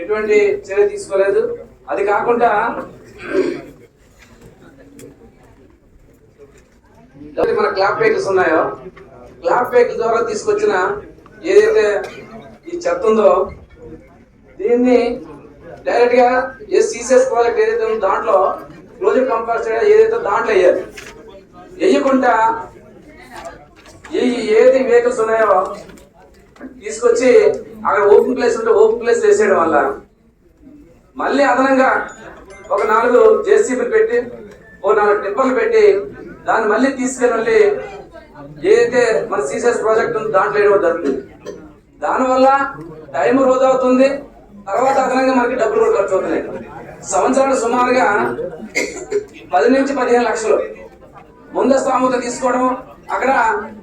ఎటువంటి చర్య తీసుకోలేదు. అది కాకుండా మన క్లాప్ వెహికల్స్ ఉన్నాయో క్లాప్ వెహికల్ ద్వారా తీసుకొచ్చిన ఏదైతే ఈ చెత్త ఉందో దీన్ని డైరెక్ట్గా ఏ సీసీఎస్ ప్రాజెక్ట్ ఏదైతే ఉందో దాంట్లో క్లోజర్ కంపల్సరీ ఏదైతే దాంట్లో వేయాలి. వేయకుండా ఏ ఏది వెహికల్స్ ఉన్నాయో తీసుకొచ్చి అక్కడ ఓపెన్ ప్లేస్ ఉంటే ఓపెన్ ప్లేస్ వేసేయడం వల్ల మళ్ళీ అదనంగా ఒక నాలుగు జేసీబీలు పెట్టి ఓ నాలుగు టిప్పర్లు పెట్టి దాన్ని మళ్ళీ తీసుకెళ్ళి మళ్ళీ ఏదైతే మన సీసీఎస్ ప్రాజెక్ట్ ఉందో దాంట్లో వేయడం జరుగుతుంది. దానివల్ల టైం వృధా అవుతుంది తర్వాత అదనంగా మనకి డబ్బులు కూడా ఖర్చు అవుతున్నాయి. సంవత్సరాలు సుమారుగా పది నుంచి పదిహేను లక్షలు ముందస్తు ఆమోదం తీసుకోవడం అక్కడ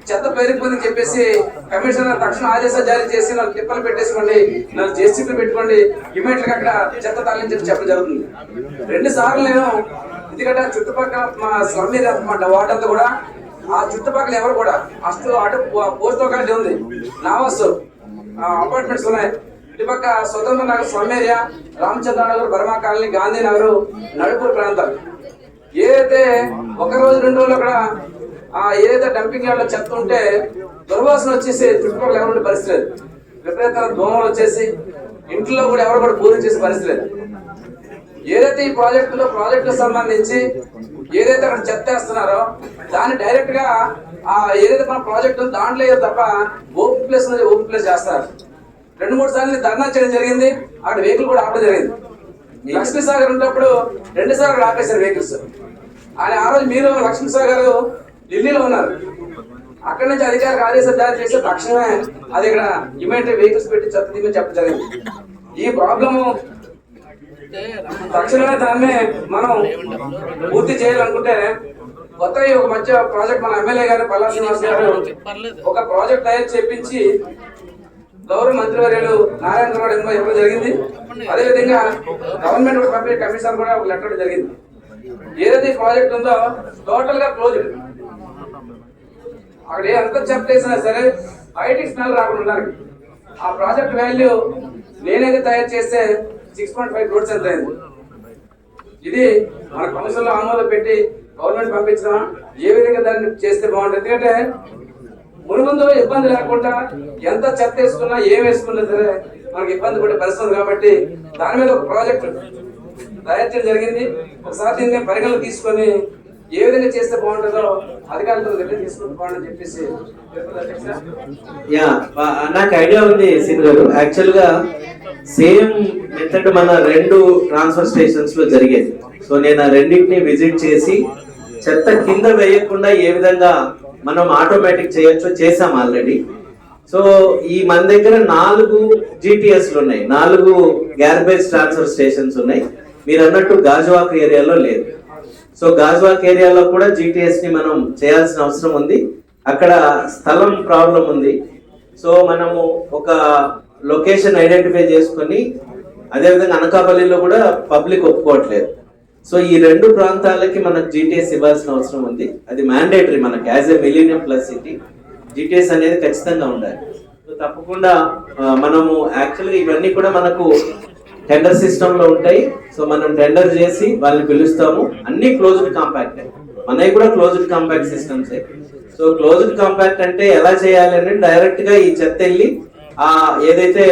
చెత్త పేరుకుందని చెప్పేసి కమిషనర్ తక్షణ ఆదేశాలు జారీ చేసి నాకు తిప్పలు పెట్టేసుకోండి నాకు జేసీపీ పెట్టుకోండి ఇమీడియట్గా అక్కడ చెత్త తరలించి చెప్పడం జరుగుతుంది. రెండు సార్లు నేను ఎందుకంటే చుట్టుపక్కల మా స్లమ్ ఏరియా అన్నమాట వార్డ్ అంతా కూడా ఆ చుట్టుపక్కల ఎవరు కూడా అಷ್ಟು అటు పోస్ట్ ఒకటి ఉంది నావాస్ అపార్ట్మెంట్స్ ఉన్నాయి. ఇటుపక్క Swatantra Nagar slum area Ramachandra Nagar Burma colony Gandhinagar Nadupur ప్రాంతాలు ఏదైతే ఒక రోజు రెండు రోజులు అక్కడ ఆ ఏదైతే డంపింగ్ యార్డ్లో చెత్త ఉంటే దుర్వాసన వచ్చేసి చుట్టుపక్కల ఎవరు పరిస్థితి లేదు. విపరీతమైన దోమలు వచ్చేసి ఇంట్లో కూడా ఎవరు కూడా పూర్తి చేసే పరిస్థితి లేదు. ఏదైతే ఈ ప్రాజెక్టులో ప్రాజెక్టు సంబంధించి ఏదైతే అక్కడ చెత్త వేస్తున్నారో దాన్ని డైరెక్ట్గా ఆ ఏదైతే మన ప్రాజెక్ట్ దాంట్లో తప్ప ఓపెన్ ప్లేస్ ఓపెన్ ప్లేస్ చేస్తారు. రెండు మూడు సార్లు ధర్నా చేయడం జరిగింది. అక్కడ వెహికల్ కూడా ఆపడం జరిగింది. లక్ష్మీ సాగర్ ఉన్నప్పుడు రెండు సార్లు ఆపేశారు వెహికల్స్ ఆయన ఆ రోజు మీరు లక్ష్మీ సాగర్ ఢిల్లీలో ఉన్నారు. అక్కడ నుంచి అధికారికి ఆదేశాలు జారీ చేస్తే తక్షణమే అది ఇక్కడ ఇమీడియట్ వెహికల్స్ పెట్టి చెత్త తీమని చెప్పడం జరిగింది. ఈ ప్రాబ్లము తక్షణమే దాన్ని మనం పూర్తి చేయాలనుకుంటే కొత్త ఒక మంచి ప్రాజెక్ట్ మన ఎమ్మెల్యే గారు పల్లా శ్రీనివాస్ గారు ఒక ప్రాజెక్ట్ తయారు చేపించి గౌరవ మంత్రివర్యులు నారాయణ గౌడ్ ఎంతో ఇవ్వడం జరిగింది. అదేవిధంగా గవర్నమెంట్ కూడా కమిషన్ కూడా ఒక లెటర్ జరిగింది. ఏదైతే ప్రాజెక్ట్ ఉందో టోటల్గా క్లోజ్ అక్కడ ఏ చెప్తే చెప్పలేసినా సరే బయటికి స్మెల్ రాకుండా ఉండాలి ఆ ప్రాజెక్ట్ వాల్యూ నేనైతే తయారు చేస్తే సిక్స్ పాయింట్ ఫైవ్ క్రోడ్స్ ఎంత అయింది? ఇది మన కౌన్సిల్లో ఆమోదం పెట్టి గవర్నమెంట్ పంపించిన ఏ విధంగా దాన్ని చేస్తే బాగుంటుంది? ఎందుకంటే మునుముందు ఇబ్బంది లేకుండా ఎంత చెత్త వేసుకున్నా ఏం వేసుకున్నా సరే మనకి ఇబ్బంది పడే పరిస్థితి కాబట్టి దాని మీద ఒక ప్రాజెక్ట్ తయారు చేయడం జరిగింది. ఒకసారి దీన్ని పరిగణలు తీసుకొని ఏ విధంగా చేస్తే బాగుంటుందో అధికారులతో నిర్ణయం తీసుకుంటే బాగుంటుందని చెప్పేసి యా నాకు ఐడియా ఉంది సీన్ యాక్చువల్గా సేమ్ మెథడ్ మన రెండు ట్రాన్స్ఫర్ స్టేషన్స్లో జరిగేది. సో నేను ఆ రెండింటిని విజిట్ చేసి చెత్త కింద వేయకుండా ఏ విధంగా మనం ఆటోమేటిక్ చేయొచ్చో చేసాం ఆల్రెడీ సో ఈ మన దగ్గర నాలుగు జిటిఎస్లు ఉన్నాయి. నాలుగు గ్యార్బేజ్ ట్రాన్స్ఫర్ స్టేషన్స్ ఉన్నాయి. మీరు అన్నట్టు గాజువాక్ ఏరియాలో లేదు. సో గాజ్వాక్ ఏరియాలో కూడా జీటీఎస్ని మనం చేయాల్సిన అవసరం ఉంది. అక్కడ స్థలం ప్రాబ్లం ఉంది. సో మనము ఒక లొకేషన్ ఐడెంటిఫై చేసుకొని అదేవిధంగా అనకాపల్లిలో కూడా పబ్లిక్ ఒప్పుకోవట్లేదు. సో ఈ రెండు ప్రాంతాలకి మనకు జీటీఎస్ ఇవ్వాల్సిన అవసరం ఉంది. అది మ్యాండేటరీ మనకి as a millennium plus city GTS అనేది ఖచ్చితంగా ఉండాలి. సో తప్పకుండా మనము యాక్చువల్గా ఇవన్నీ కూడా మనకు టెండర్ సిస్టమ్లో ఉంటాయి. సో మనం టెండర్ చేసి వాళ్ళని పిలుస్తాము. అన్ని క్లోజ్డ్ కాంపాక్ట్ మనవి కూడా closed compact systems so closed compact అంటే ఎలా చేయాలి అంటే డైరెక్ట్గా ఈ చెత్త వెళ్ళి ఆ ఏదైతే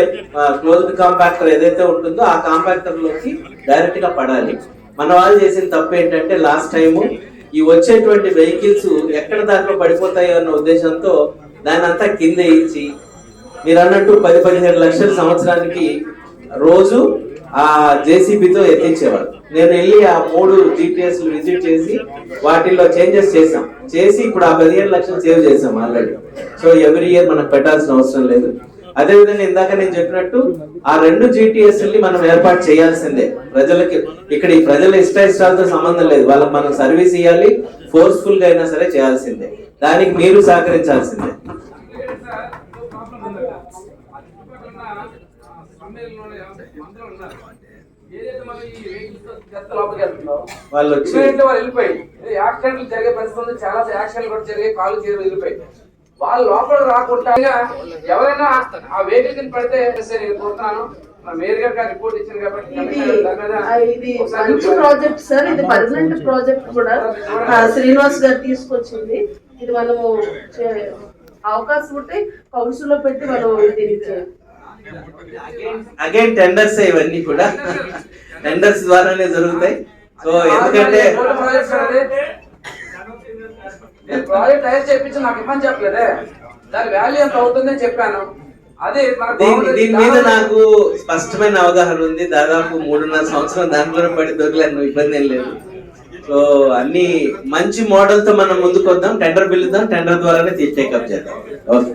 క్లోజ్డ్ కాంపాక్టర్ ఏదైతే ఉంటుందో ఆ కాంపాక్టర్లోకి డైరెక్ట్గా పడాలి. మన వాళ్ళు చేసిన తప్పు ఏంటంటే లాస్ట్ టైము ఈ వచ్చేటువంటి వెహికల్స్ ఎక్కడ దాంట్లో పడిపోతాయో అన్న ఉద్దేశంతో దాని అంతా కింద ఇచ్చి మీరు అన్నట్టు పది పదిహేడు లక్షల సంవత్సరానికి రోజు ఆ జేసీబీతో ఎత్తించేవాడు నేను వెళ్ళి ఆ మూడు జీపీఎస్ విజిట్ చేసి వాటిల్లో చేంజెస్ చేసాం చేసి ఇప్పుడు ఆ పదిహేను లక్షలు సేవ్ చేసాం ఆల్రెడీ. సో ఎవ్రీ ఇయర్ మనకు పెట్టాల్సిన అవసరం లేదు. అదే విధంగా ఇందాక నేను చెప్పినట్టు ఆ రెండు జీటీఎస్ని మనం ఏర్పాటు చేయాల్సిందే. ప్రజలకి ఇక్కడ ఈ ప్రజల ఇష్ట ఇష్టాలతో సంబంధం లేదు. వాళ్ళకి మనం సర్వీస్ ఇవ్వాలి ఫోర్స్ఫుల్గా అయినా సరే చేయాల్సిందే. దానికి మీరు సహకరించాల్సిందే ఎందుకంటే సార్, ఇంకో ప్రాబ్లం ఉందట. ఆ చుట్టుపక్కల ఉన్న, ఆ, సమ్మేళనంలో మందులు ఉన్నారు. ఏదైతే మనం ఈ vehicles తో చెత్త లోపలికి వెళ్తుందో, వాళ్ళు వచ్చి వాళ్ళు వెళ్ళిపోయి యాక్సిడెంట్లు జరిగే పరిస్థితి ఉంది చాలా యాక్సిడెంట్లు కూడా జరిగే కాలు చేరు వెళ్ళిపోయి వాళ్ళు లోపల రాకుండా ఎవరైనా ఆ వెహికల్ కింద పడితే నేను కోరుతున్నాను మేయర్ గారికి ఆ రిపోర్ట్ ఇచ్చింది కాబట్టి ఇది మంచి ప్రాజెక్ట్ సార్ ఇది పర్మనెంట్ ప్రాజెక్ట్ కూడా. శ్రీనివాస్ గారు తీసుకొచ్చింది. ఇది మనము అవకాశం ఉంటే కౌన్సిల్లో పెట్టి మనం దీన్ని చే- అగైన్ టెండర్స్ ఇవన్నీ కూడా. టెండర్స్ ద్వారానే జరుగుతాయి. సో ఎందుకంటే ప్రాజెక్ట్ తయారు చేయించి నాకు ఇవ్వని చెప్పలేదే. దాని వాల్యూ ఎంత అవుతుందని చెప్పాను. అదే దీని మీద నాకు స్పష్టమైన అవగాహన ఉంది. దాదాపు మూడున్నర సంవత్సరం దాంట్లోనే పడి దొరకలేను ఇబ్బంది ఏం లేదు. సో అన్ని మంచి మోడల్తో మనం ముందుకు వద్దాం టెండర్ పిలుద్దాం టెండర్ ద్వారానే టేకప్ చేద్దాం. ఓకే